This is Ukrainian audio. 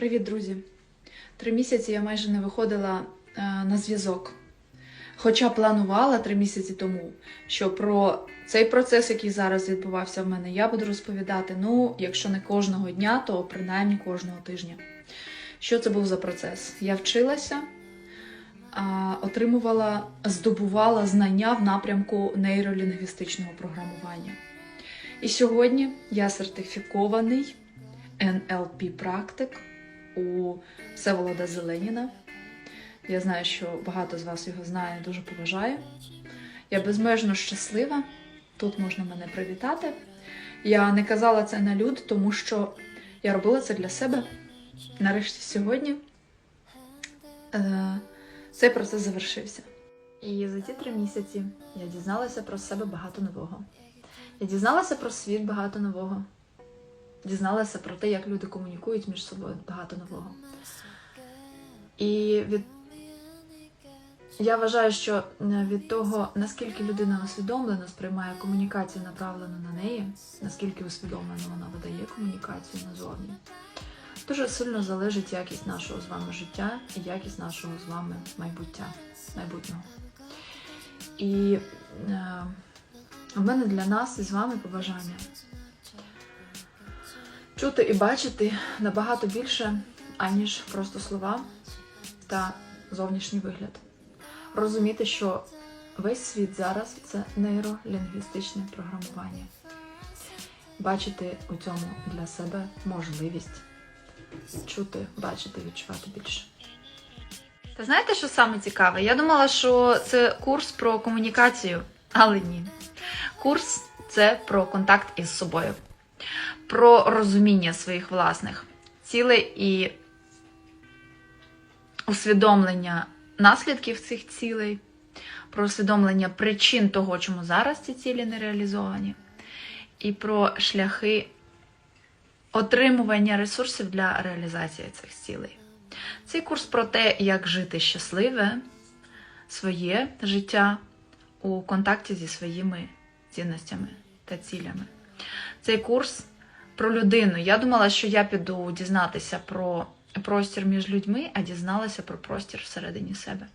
Привіт, друзі! Три місяці я майже не виходила е, на зв'язок. Хоча планувала три місяці тому, що про цей процес, який зараз відбувався в мене, я буду розповідати. Ну, якщо не кожного дня, то принаймні кожного тижня. Що це був за процес? Я вчилася, отримувала, здобувала знання в напрямку нейролінгвістичного програмування. І сьогодні я сертифікований NLP практик у Всеволода Зеленіна. Я знаю, що багато з вас його знає, дуже поважаю. Я безмежно щаслива. Тут можна мене привітати. Я не казала це на люд, тому що я робила це для себе. Нарешті сьогодні е, цей процес завершився. І за ті три місяці я дізналася про себе багато нового. Я дізналася про світ багато нового. Дізналася про те, як люди комунікують між собою багато нового. І від... я вважаю, що е, від того, наскільки людина усвідомлено сприймає комунікацію, направлену на неї, наскільки усвідомлено вона видає комунікацію назовні, дуже сильно залежить якість нашого з вами життя і якість нашого з вами майбуття, майбутнього. І е, у мене для нас із вами побажання чути і бачити набагато більше, аніж просто слова та зовнішній вигляд. Розуміти, що весь світ зараз це нейролінгвістичне програмування. Бачити у цьому для себе можливість чути, бачити, відчувати більше. Та знаєте, що саме цікаве? Я думала, що це курс про комунікацію, але ні. Курс це про контакт із собою, про розуміння своїх власних цілей і усвідомлення наслідків цих цілей, про усвідомлення причин того, чому зараз ці цілі не реалізовані, і про шляхи отримування ресурсів для реалізації цих цілей. Цей курс про те, як жити щасливе своє життя у контакті зі своїми цінностями та цілями. Цей курс про людину. Я думала, що я піду дізнатися про простір між людьми, а дізналася про простір всередині себе.